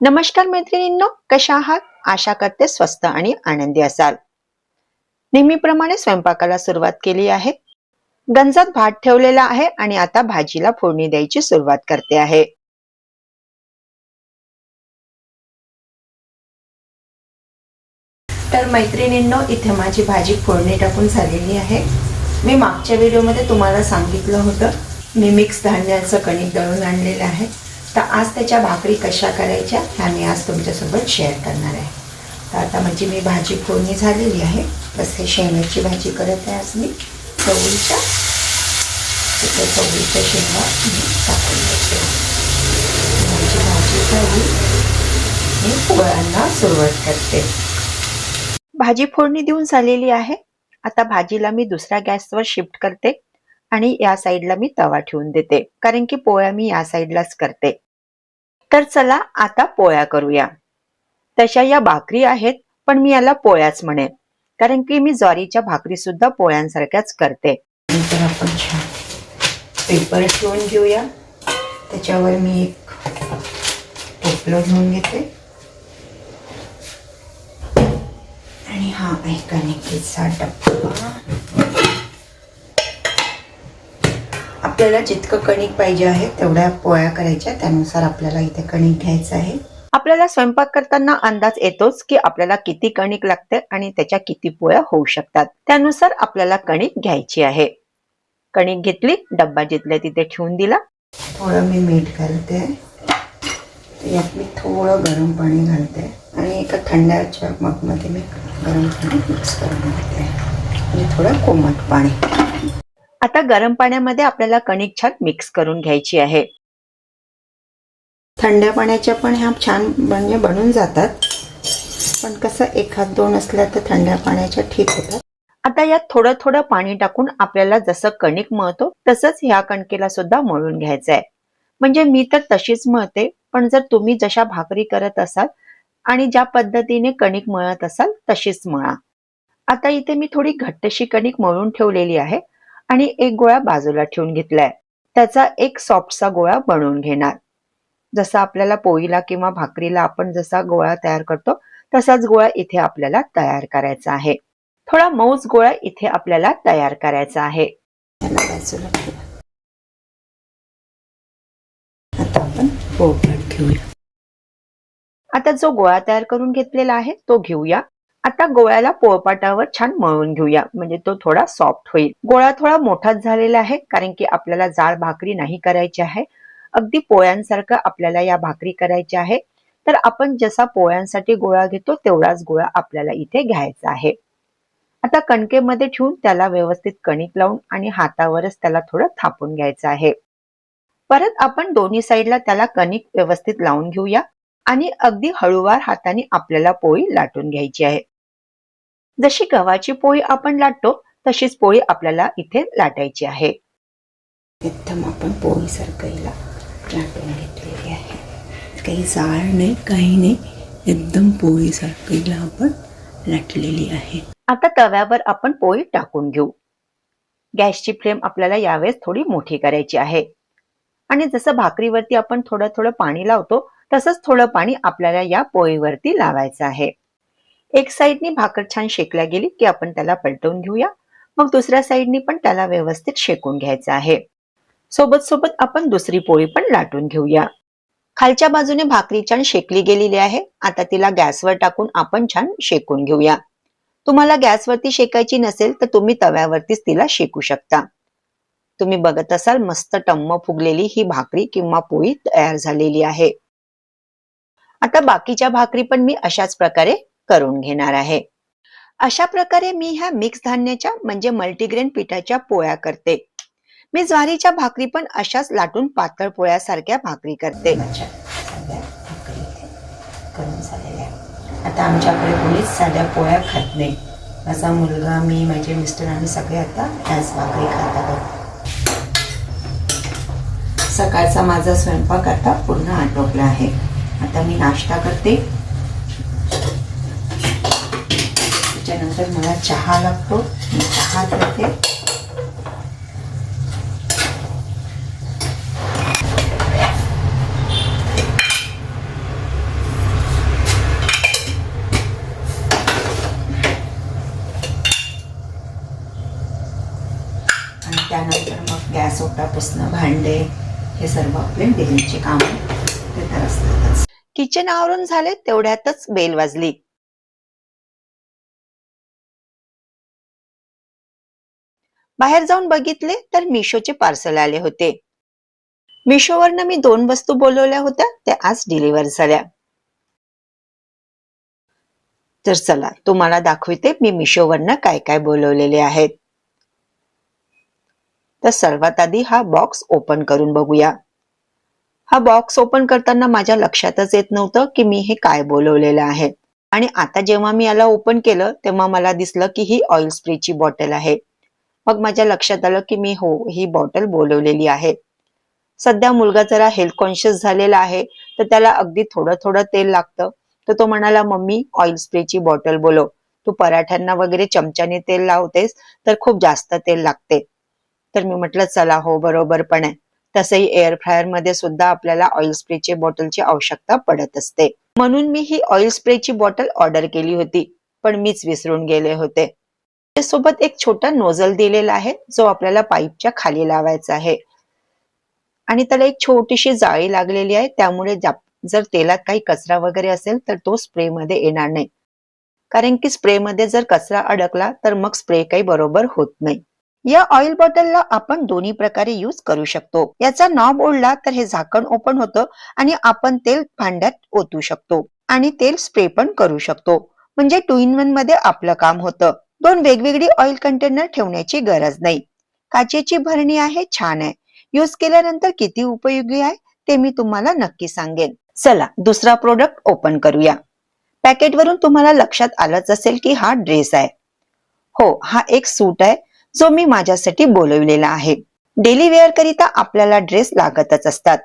नमस्कार मैत्रिणींनो कशा आहात? आशा करते स्वस्त आणि आनंदी असाल. नेहमीप्रमाणे स्वयंपाकाला सुरुवात केली आहे. गंजात भात ठेवलेला आहे आणि आता भाजीला फोडणी द्यायची सुरुवात करते आहे. तर मैत्रिणींनो इथे माझी भाजी फोडणी टाकून झालेली आहे. मी मागच्या व्हिडिओमध्ये तुम्हाला सांगितलं होतं मी मिक्स धान्याचं कणिक दळून आणलेलं आहे. तर आज त्याच्या भाकरी कशा करायच्या ह्या मी आज तुमच्यासोबत शेअर करणार आहे. तर आता म्हणजे मी भाजी फोडणी झालेली आहे. बस हे शेंगाची भाजी करत आहे आज मी. चवळीच्या तिथे चवळीच्या शेंगा मी टाकून घेते माझी भाजी झाली. मी पोळ्यांना सुरुवात करते. भाजी फोडणी देऊन झालेली आहे. आता भाजीला मी दुसऱ्या गॅसवर शिफ्ट करते. आणि या साईडला मी तवा ठेवून देते. कारण की पोळ्या मी या साईडलाच करते. तर चला आता पोळ्या करूया. तशा या भाकरी आहेत पण मी याला पोळ्याच म्हणेन. कारण की मी ज्वारीच्या भाकरी सुद्धा पोळ्यांसारख्याच करते. नंतर आपण छान पेपर ठेवून घेऊया. त्याच्यावर मी एक टोपलं घेऊन घेते. आणि हा आहे कणिकेचा डब्बा. आपल्याला जितकं कणिक पाहिजे आहे तेवढ्या पोळ्या करायच्या. त्यानुसार आपल्याला इथे कणिक घ्यायचं आहे. आपल्याला स्वयंपाक करताना अंदाज येतोच की आपल्याला किती कणिक लागते आणि त्याच्या किती पोळ्या होऊ शकतात. त्यानुसार आपल्याला कणिक घ्यायची आहे. कणिक घेतली डब्बा जिथल्या तिथे ठेवून दिला. थोडं मी मीठ घालते. यात मी थोडं गरम पाणी घालते. आणि एका थंडाच्या मगमध्ये मी गरम पाणी मिक्स करून घेते. म्हणजे थोडं कोमट पाणी. आता गरम पाण्यामध्ये आपल्याला कणिक छान मिक्स करून घ्यायची आहे. थंड पाण्याच्या पण ह्या छान म्हणजे बनून जातात. पण कसं एखाद दोन असल्या तर थंड पाण्याच्या ठीक होतात. आता यात थोडं थोडं पाणी टाकून आपल्याला जसं कणिक मळतो तसंच ह्या कणकेला सुद्धा मळून घ्यायचं आहे म्हणजे मी तर तशीच मळते पण जर तुम्ही जशा भाकरी करत असाल आणि ज्या पद्धतीने कणिक मळत असाल तशीच मळा. आता इथे मी थोडी घट्टशी कणिक मळून ठेवलेली आहे. आणि एक गोळा बाजूला ठेवून घेतलाय. त्याचा एक सॉफ्टचा गोळा बनवून घेणार. जसा आपल्याला पोळीला किंवा भाकरीला आपण जसा गोळा तयार करतो तसाच गोळा इथे आपल्याला तयार करायचा आहे. थोडा मऊच गोळा इथे आपल्याला तयार करायचा आहे. आता आपण आता जो गोळा तयार करून घेतलेला आहे तो घेऊया. आता गोळ्याला पोळपाटावर छान मळून घेऊया. म्हणजे तो थोडा सॉफ्ट होईल. गोळा थोडा मोठाच झालेला आहे कारण की आपल्याला जाळ भाकरी नाही करायची आहे. अगदी पोळ्यांसारखं आपल्याला या भाकरी करायच्या आहे. तर आपण जसा पोळ्यांसाठी गोळा घेतो तेवढाच गोळा आपल्याला इथे घ्यायचा आहे. आता कणकेमध्ये ठेवून त्याला व्यवस्थित कणिक लावून आणि हातावरच त्याला थोडं थापून घ्यायचं आहे. परत आपण दोन्ही साईडला त्याला कणिक व्यवस्थित लावून घेऊया. आणि अगदी हळूवार हाताने आपल्याला पोळी लाटून घ्यायची आहे. जशी गव्हाची पोळी आपण लाटतो तशीच पोळी आपल्याला इथे लाटायची आहे. एकदम आपण पोळी सारखं लाटून घेतलेली आहे. काही जाळ नाही काही नाही. एकदम पोळीसारखं हिला आपण लाटलेली आहे. आता तव्यावर आपण पोळी टाकून घेऊ. गॅसची फ्लेम आपल्याला यावेळेस थोडी मोठी करायची आहे. आणि जसं भाकरीवरती आपण थोडं थोडं पाणी लावतो तसंच थोडं पाणी आपल्याला या पोळीवरती लावायचं आहे. एक साईडनी भाकर छान शेकल्या गेली की आपण त्याला पलटवून घेऊया. मग दुसऱ्या साईडनी पण त्याला व्यवस्थित शेकून घ्यायचं आहे. सोबत सोबत आपण दुसरी पोळी पण लाटून घेऊया. खालच्या बाजूने भाकरी छान शेकली गेलेली आहे. आता तिला गॅसवर टाकून आपण छान शेकून घेऊया. तुम्हाला गॅसवरती शेकायची नसेल तर तुम्ही तव्यावरतीच तिला शेकू शकता. तुम्ही बघत असाल मस्त टम्म फुगलेली ही भाकरी किंवा पोळी तयार झालेली आहे. आता बाकीच्या भाकरी पण मी अशाच प्रकारे करून घेणार आहे. अशा प्रकारे मी ह्या मिक्स धान्याच्या म्हणजे मल्टीग्रेन पिठाच्या पोळ्या करते. मी ज्वारीच्या भाकरी पण अशाच लाटून पातळ पोळ्यासारख्या भाकरी करते. आता आमच्याकडे कोणीच साध्या पोळ्या खात नाही. माझा मुलगा मी माझे मिस्टर आम्ही सगळे आता त्याच भाकरी खात आहोत. सकाळचा माझा स्वयंपाक आता पूर्ण आटोपला आहे. आता मी नाश्ता करते. त्याच्यानंतर मला चहा लागतो. मी चहा करते त्यानंतर मग गॅस ओटा पुसणं भांडे हे सर्व आपले डेलीचे काम ते तर असतातच. किचन आवरून झाले तेवढ्यातच बेल वाजली. बाहेर जाऊन बघितले तर मिशोचे पार्सल आले होते. मिशोवरनं मी दोन वस्तू बोलवल्या होत्या त्या आज डिलिव्हर झाल्या. तर चला तुम्हाला दाखवते मी मिशोवरनं काय काय बोलवलेले आहेत. तर सर्वात आधी हा बॉक्स ओपन करून बघूया. हा बॉक्स ओपन करताना माझ्या लक्षातच येत नव्हतं की मी हे काय बोलवलेलं आहे. आणि आता जेव्हा मी याला ओपन केलं तेव्हा मला दिसलं की ही ऑइल स्प्रेची बॉटल आहे. मग माझ्या लक्षात आलं की मी हो ही बॉटल बोलवलेली आहे. सध्या मुलगा जरा हेल्थ कॉन्शियस झालेला आहे तर त्याला अगदी थोडं थोडं तेल लागतं. तर तो म्हणाला मम्मी ऑइल स्प्रेची बॉटल बोलव. तू पराठ्यांना वगैरे चमच्याने तेल लावतेस तर खूप जास्त तेल लागते. तर मी म्हटलं चला हो बरोबर पण आहे. तसंही एअर फ्रायरमध्ये सुद्धा आपल्याला ऑइल स्प्रेची बॉटलची आवश्यकता पडत असते. म्हणून मी ही ऑइल स्प्रेची बॉटल ऑर्डर केली होती पण मीच विसरून गेले होते. सोबत एक छोटा नोझल दिलेला आहे जो आपल्याला पाईपच्या खाली लावायचा आहे. आणि त्याला एक छोटीशी जाळी लागलेली आहे त्यामुळे जर तेलात काही कचरा वगैरे असेल तर तो स्प्रे मध्ये येणार नाही. कारण की स्प्रे मध्ये जर कचरा अडकला तर मग स्प्रे काही बरोबर होत नाही. या ऑइल बॉटलला आपण दोन्ही प्रकारे यूज करू शकतो. याचा नॉब ओढला तर हे झाकण ओपन होतं आणि आपण तेल भांड्यात ओतू शकतो आणि तेल स्प्रे पण करू शकतो. म्हणजे टू इन वनमध्ये आपलं काम होतं. दोन वेगवेगळी ऑइल कंटेनर ठेवण्याची गरज नाही. काचेची भरणी आहे छान आहे. यूज केल्यानंतर किती उपयोगी आहे ते मी तुम्हाला नक्की सांगेन. चला दुसरा प्रोडक्ट ओपन करूया. पॅकेट वरून तुम्हाला लक्षात आलंच असेल की हा ड्रेस आहे. हो हा एक सूट आहे. जो मी माझ्यासाठी बोलवलेला आहे. डेली वेअर करिता आपल्याला ड्रेस लागतच असतात.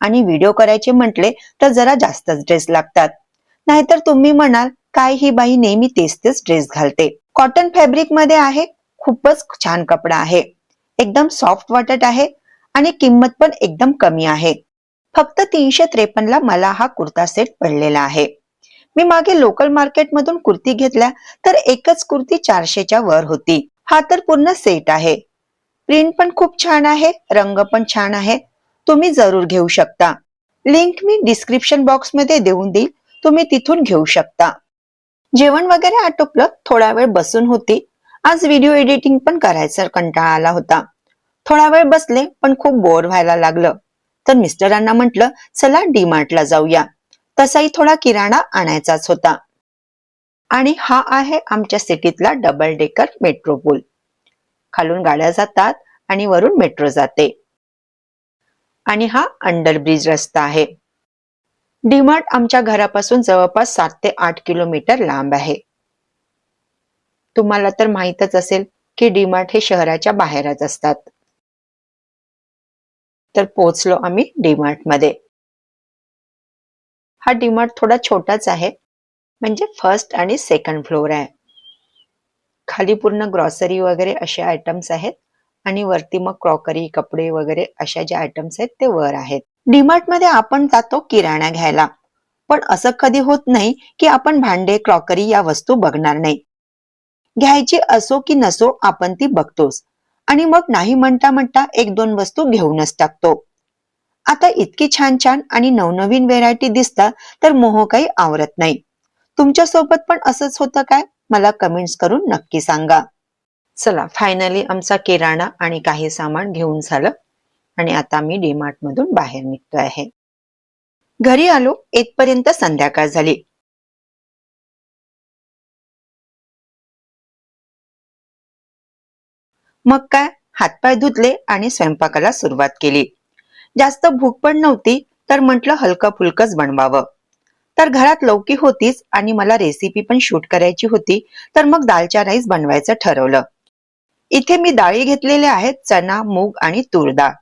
आणि व्हिडिओ करायचे म्हटले तर जरा जास्तच ड्रेस लागतात. नाहीतर तुम्ही म्हणाल काय ही बाई नेहमी तेच तेच ड्रेस घालते. कॉटन फॅब्रिकमध्ये आहे खूपच छान कपडा आहे. एकदम सॉफ्ट वाटत आहे आणि किंमत पण एकदम कमी आहे. फक्त तीनशे त्रेपन्न ला मला हा कुर्ता सेट पडलेला आहे. मी मागे लोकल मार्केट मधून कुर्ती घेतल्या तर एकच कुर्ती चारशेच्या वर होती. हा तर पूर्ण सेट आहे. प्रिंट पण खूप छान आहे रंग पण छान आहे. तुम्ही जरूर घेऊ शकता. लिंक मी डिस्क्रिप्शन बॉक्समध्ये देऊन देईल. तुम्ही तिथून घेऊ शकता. जेवण वगैरे आटोपलं थोडा वेळ बसून होती. आज व्हिडिओ एडिटिंग पण करायचा कंटाळा आला होता. थोडा वेळ बसले पण खूप बोर व्हायला लागलं. तर मिस्टरांना म्हटलं चला डीमार्टला जाऊया. तसाही थोडा किराणा आणायचाच होता. आणि हा आहे आमच्या सिटीतला डबल डेकर मेट्रो पूल खालून गाड्या जातात आणि वरून मेट्रो जाते. आणि हा अंडरब्रिज रस्ता आहे. डीमार्ट आमच्या घरापासून जवळपास सात ते आठ किलोमीटर लांब आहे. तुम्हाला तर माहीतच असेल की डीमार्ट हे शहराच्या बाहेरच असतात. तर पोहोचलो आम्ही डीमार्टमध्ये हा डीमार्ट थोडा छोटाच आहे. म्हणजे फर्स्ट आणि सेकंड फ्लोअर आहे. खाली पूर्ण ग्रॉसरी वगैरे असे आयटम्स आहेत आणि वरती मग क्रॉकरी कपडे वगैरे अशा ज्या आयटम्स आहेत ते वर आहेत. डीमार्टमध्ये आपण जातो किराणा घ्यायला. पण असं कधी होत नाही की आपण भांडे क्रॉकरी या वस्तू बघणार नाही. घ्यायची असो की नसो आपण ती बघतोच. आणि मग नाही म्हणता म्हणता एक दोन वस्तू घेऊनच टाकतो. आता इतकी छान छान आणि नवनवीन व्हेरायटी दिसतात तर मोह काही आवरत नाही. तुमच्यासोबत पण असंच होतं काय? मला कमेंट्स करून नक्की सांगा. चला फायनली आमचा किराणा आणि काही सामान घेऊन झालं. आणि आता मी डीमार्ट मधून बाहेर निघतो आहे. घरी आलो येतपर्यंत संध्याकाळ झाली. मग काय? हातपाय धुतले आणि स्वयंपाकाला सुरुवात केली. जास्त भूक पण नव्हती तर म्हटलं हलकं फुलकच बनवावं. तर घरात लौकी होतीच आणि मला रेसिपी पण शूट करायची होती तर मग दालच्या राईस बनवायचं ठरवलं. इथे मी डाळी घेतलेल्या आहेत चना मूग आणि तूर डाळ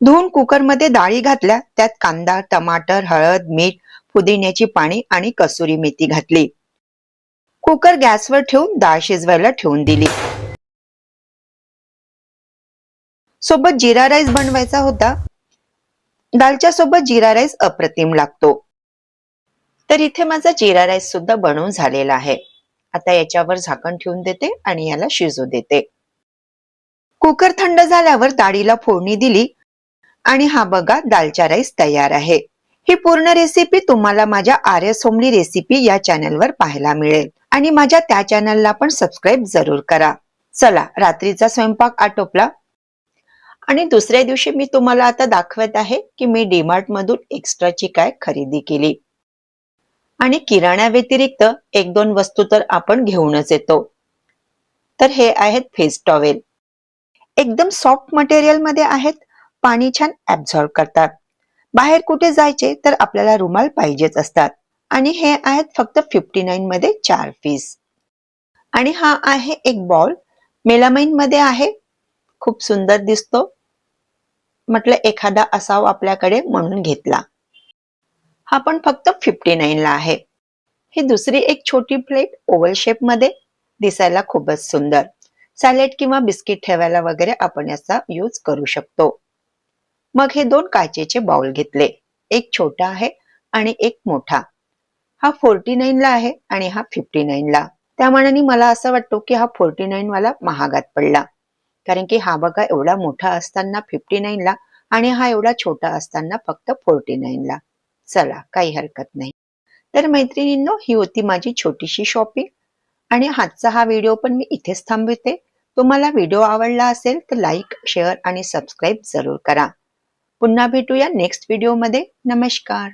धुवून कुकरमध्ये डाळी घातल्या त्यात कांदा टमाटर हळद मीठ पुदिन्याची पाणी आणि कसुरी मेथी घातली. कुकर गॅसवर ठेवून डाळ शिजवायला ठेवून दिली. सोबत जिरा राईस बनवायचा होता. दालच्या सोबत जिरा राईस अप्रतिम लागतो. तर इथे माझा जिरा राईस सुद्धा बनवून झालेला आहे. आता याच्यावर झाकण ठेवून देते आणि याला शिजू देते. कुकर थंड झाल्यावर डाळीला फोडणी दिली आणि हा बघा दालचा राईस तयार आहे. ही पूर्ण रेसिपी तुम्हाला माझ्या आर्य सोमली रेसिपी या चॅनलवर पाहायला मिळेल. आणि माझ्या त्या चॅनलला पण सबस्क्राईब जरूर करा. चला रात्रीचा स्वयंपाक आटोपला. आणि दुसऱ्या दिवशी मी तुम्हाला आता दाखवत आहे की मी डीमार्ट मधून एक्स्ट्राची काय खरेदी केली. आणि किराणा व्यतिरिक्त एक दोन वस्तू तर आपण घेऊनच येतो. तर हे आहेत फेस टॉवेल. एकदम सॉफ्ट मटेरियलमध्ये आहेत पाणी छान ऍब्झॉर्ब करतात. बाहेर कुठे जायचे तर आपल्याला रुमाल पाहिजेच असतात. आणि हे आहेत फक्त फिफ्टी नाईन मध्ये चार पीस आणि हा आहे एक बॉल मेलामाइनमध्ये आहे. खूप सुंदर दिसतो. म्हटलं एखादा असावा आपल्याकडे म्हणून घेतला. हा पण फक्त फिफ्टी नाईनला आहे. ही दुसरी एक छोटी प्लेट ओव्हल शेपमध्ये दिसायला खूपच सुंदर. सॅलेड किंवा बिस्किट ठेवायला वगैरे आपण याचा यूज करू शकतो. मग हे दोन काचेचे बाउल घेतले. एक छोटा आहे आणि एक मोठा. हा फोर्टी नाईन ला आहे आणि हा फिफ्टी नाईन ला. त्या मनाने मला असं वाटतो की हा फोर्टी नाईन वाला महागात पडला. कारण की हा बघा एवढा मोठा असताना फिफ्टी नाईनला आणि हा एवढा छोटा असताना फक्त फोर्टी नाईन ला. चला काही हरकत नाही. तर मैत्रिणींनो ही होती माझी छोटीशी शॉपिंग आणि आजचा हा व्हिडिओ पण मी इथेच थांबवते. तुम्हाला व्हिडिओ आवडला असेल तर लाईक शेअर आणि सबस्क्राईब जरूर करा. पुन्हा भेटूया नेक्स्ट व्हिडिओमध्ये नमस्कार.